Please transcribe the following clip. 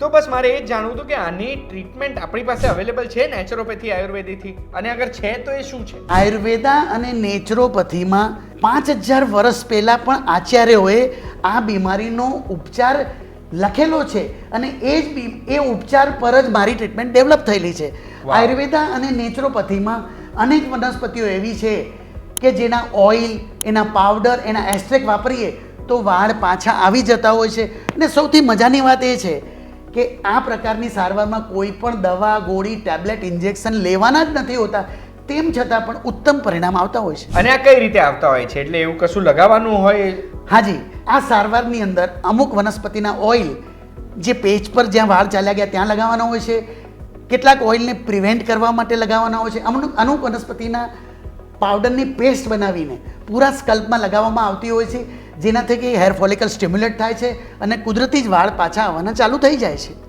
તો બસ મારે એ જ જાણવું હતું કે આની ટ્રીટમેન્ટ આપણી પાસે અવેલેબલ છે નેચરોપેથી આયુર્વેદિકથી અને અગર છે તો એ શું છે? આયુર્વેદા અને નેચરોપથીમાં પાંચ હજાર વર્ષ પહેલાં પણ આચાર્યોએ આ બીમારીનો ઉપચાર લખેલો છે અને એ જ એ ઉપચાર પર જ મારી ટ્રીટમેન્ટ ડેવલપ થયેલી છે. આયુર્વેદા અને નેચરોપથીમાં અનેક વનસ્પતિઓ એવી છે કે જેના ઓઇલ એના પાવડર એના એસ્ટ્રેક વાપરીએ તો વાળ પાછા આવી જતા હોય છે. અને સૌથી મજાની વાત એ છે કે આ પ્રકારની સારવારમાં કોઈ પણ દવા ગોળી ટેબ્લેટ ઇન્જેક્શન લેવાના જ નથી હોતા. તેમ છતાં પણ ઉત્તમ પરિણામ આવતા હોય છે. અને આ કઈ રીતે આવતા હોય છે? એટલે એવું કશું લગાવવાનું હોય? હાજી આ સારવારની અંદર અમુક વનસ્પતિના ઓઇલ જે પેજ પર જ્યાં વાળ ચાલ્યા ગયા ત્યાં લગાવવાના હોય છે. કેટલાક ઓઇલને પ્રિવેન્ટ કરવા માટે લગાવવાના હોય છે. અમુક અમુક વનસ્પતિના પાવડરની પેસ્ટ બનાવીને પૂરા સ્કલ્પમાં લગાવવામાં આવતી હોય છે. જેનાથી કે હેર ફોલિકલ સ્ટિમ્યુલેટ થાય છે અને કુદરતી જ વાળ પાછા આવવાના ચાલુ થઈ જાય છે.